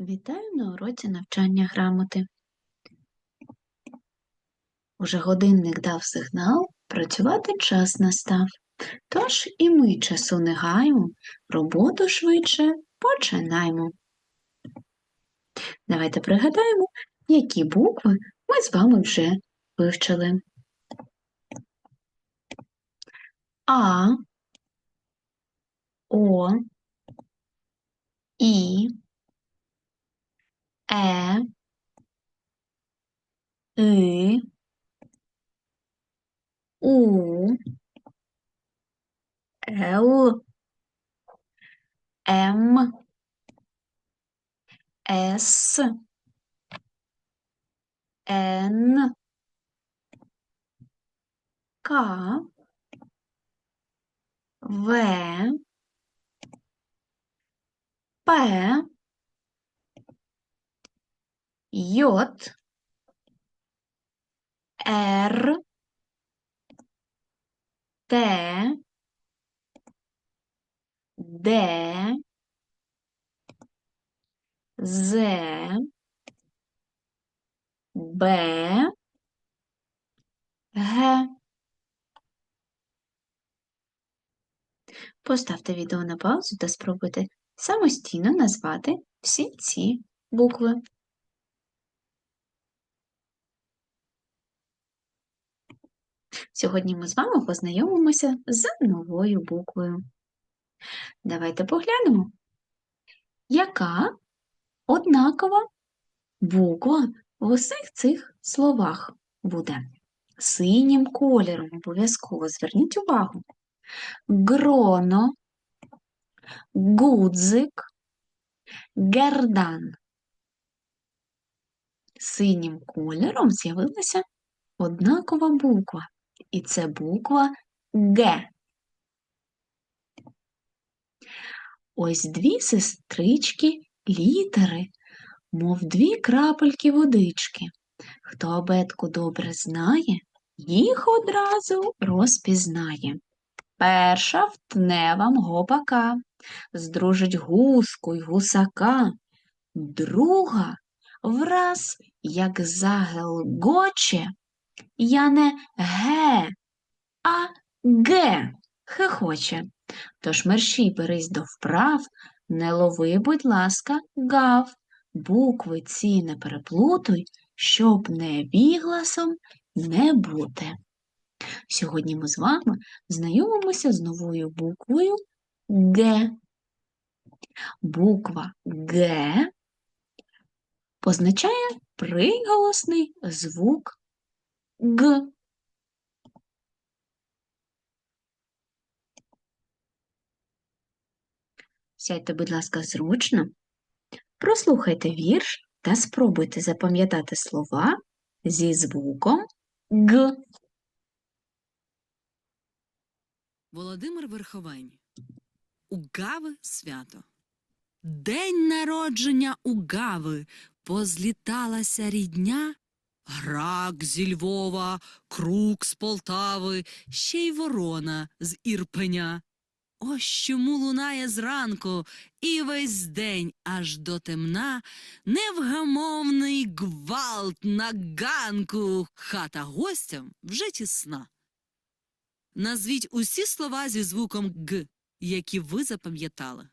Вітаю на уроці навчання грамоти. Уже годинник дав сигнал, працювати час настав. Тож і ми часу не гаємо, роботу швидше починаємо. Давайте пригадаємо, які букви ми з вами вже вивчили. А, О, І, à ử ủ áo em s n có vẻ bẻ Й, Р, Т, Д, З, Б, Г. Поставте відео на паузу та спробуйте самостійно назвати всі ці букви. Сьогодні ми з вами познайомимося з новою буквою. Давайте поглянемо, яка однакова буква в усіх цих словах буде. Синім кольором обов'язково зверніть увагу. Гроно, гудзик, гердан. Синім кольором з'явилася однакова буква, і це буква Г. Ось дві сестрички літери, мов дві крапельки водички. Хто абетку добре знає, їх одразу розпізнає. Перша втне вам гопака, здружить гуску й гусака, друга враз, як загелгоче, я не ге, а ге хихоче. Тож мерщій берись до вправ, не лови, будь ласка, гав, букви ці не переплутуй, щоб не вігласом не бути. Сьогодні ми з вами знайомимося з новою буквою Г. Буква Г позначає приголосний звук Г. Сядьте, будь ласка, зручно, прослухайте вірш та спробуйте запам'ятати слова зі звуком Г. Володимир Верховень. У Гави свято. День народження у Гави позліталася рідня. Грак зі Львова, крук з Полтави, ще й ворона з Ірпеня. Ось чому лунає зранку і весь день аж до темна невгамовний гвалт на ганку, хата гостям вже тісна. Назвіть усі слова зі звуком Г, які ви запам'ятали.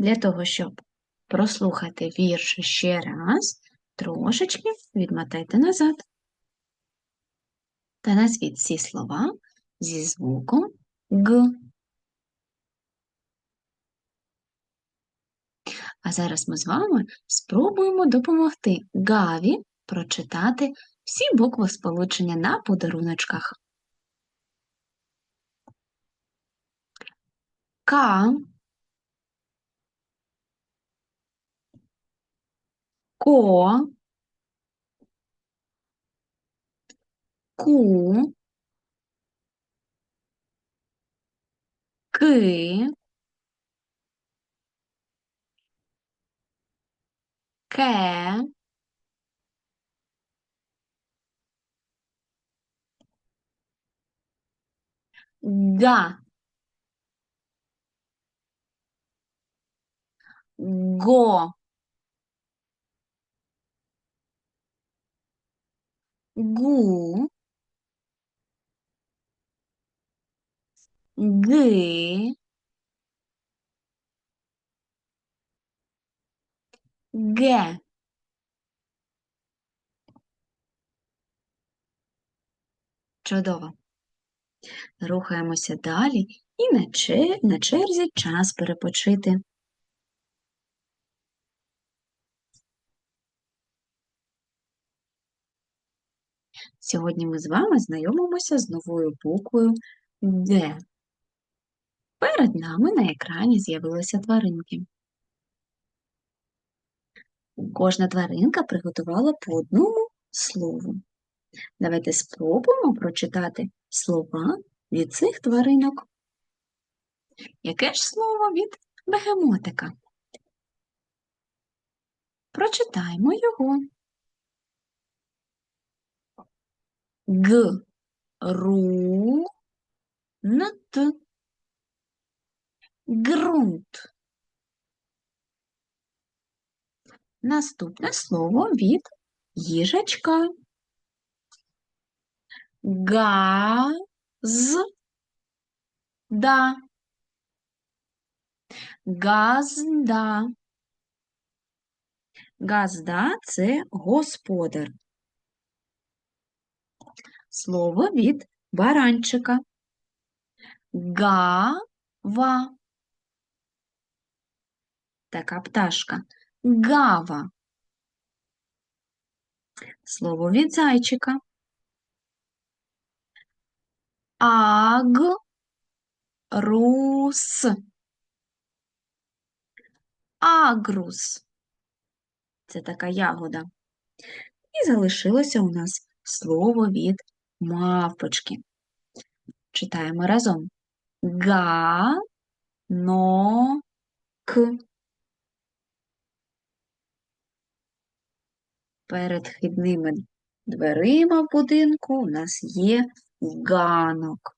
Для того, щоб прослухати вірш ще раз, трошечки відмотайте назад. Та назвіть ці слова зі звуком Г. А зараз ми з вами спробуємо допомогти Гаві прочитати всі букви сполучення на подаруночках. Ко, Ку, Ки, Ке, га, го, гу, ги, ге. Чудово. Рухаємося далі і на, черзі час перепочити. Сьогодні ми з вами знайомимося з новою буквою Г. Перед нами на екрані з'явилися тваринки. Кожна тваринка приготувала по одному слову. Давайте спробуємо прочитати слова від цих тваринок. Яке ж слово від бегемотика? Прочитаємо його. Г. Ру. Н. Т. Ґрунт. Наступне слово від їжачка. Газ. Да. Газда. Газда – це господар. Слово від баранчика. Гава. Така пташка. Гава. Слово від зайчика. Агрус. Агрус. Це така ягода. І залишилося у нас слово від мавпочки. Читаємо разом. Га, но, к. Перед вхідними дверима в будинку у нас є ганок.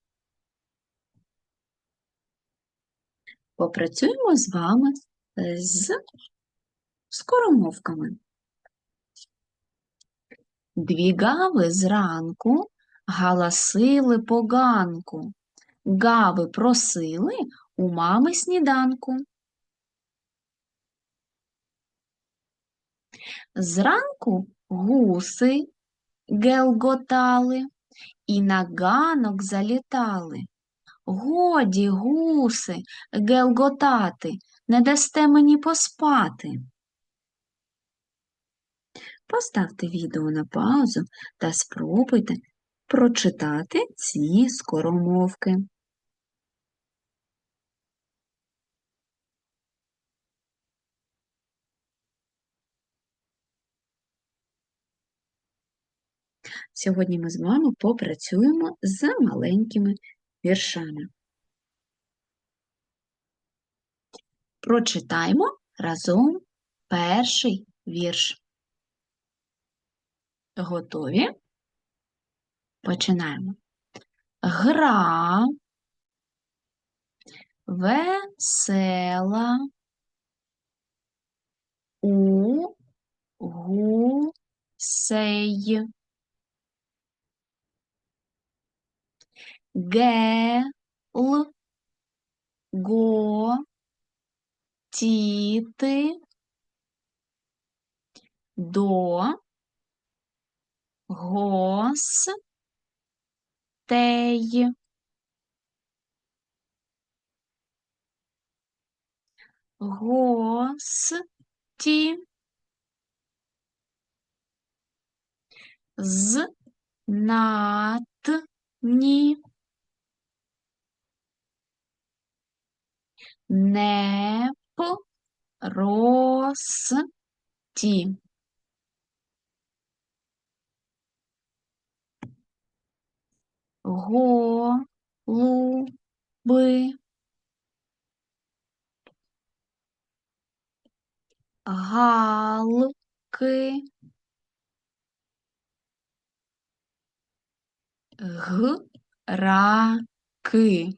Попрацюємо з вами е, з скоромовками. Дві гави зранку галасили поганку. Гави просили у мами сніданку. Зранку гуси гелготали і на ганок залітали. Годі, гуси, гелготати, не дасте мені поспати. Поставте відео на паузу та спробуйте прочитати ці скоромовки. Сьогодні ми з вами попрацюємо з маленькими віршами. Прочитаймо разом перший вірш. Готові? Починаємо. Гра. Весела. У. Гусей. Гел. Го до. Гос тей. Гості знатні непрості. голуби, галки, грані. ки.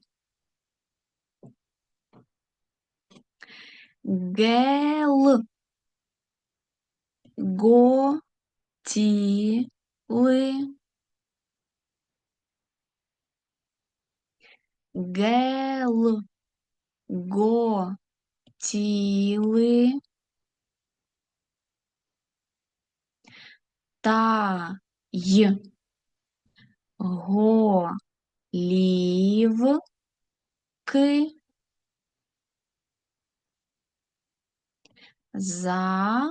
Гел. Го. Ті. Ли. Гел. Го. Тіли. Та. Й. Го. Лів. Ки. За.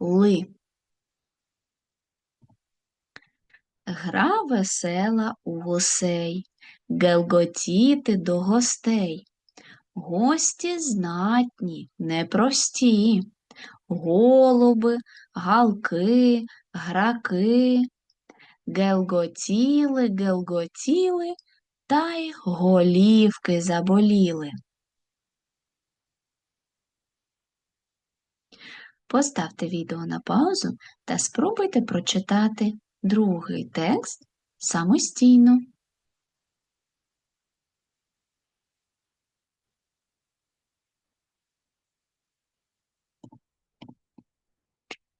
Ли. Гра весела у гусей, гелготіти до гостей. Гості знатні, непрості, голуби, галки, граки, гелготіли, гелготіли, та й голівки заболіли. Поставте відео на паузу та спробуйте прочитати другий текст самостійно.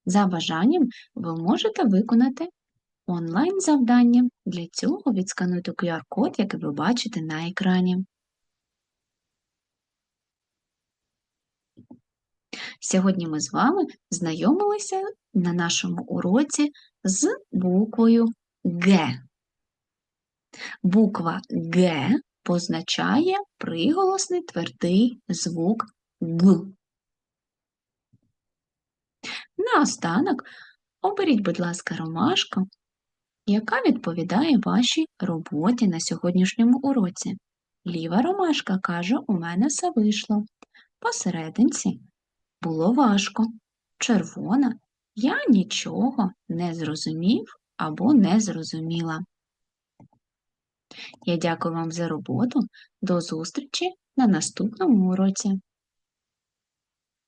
За бажанням ви можете виконати онлайн-завдання. Для цього відскануйте QR-код, який ви бачите на екрані. Сьогодні ми з вами знайомилися на нашому уроці з буквою Г. Буква Г позначає приголосний твердий звук Г. Наостанок оберіть, будь ласка, ромашку, яка відповідає вашій роботі на сьогоднішньому уроці. Ліва ромашка каже, у мене все вийшло. Посерединці було важко. Червона я нічого не зрозумів або не зрозуміла. Я дякую вам за роботу. До зустрічі на наступному уроці.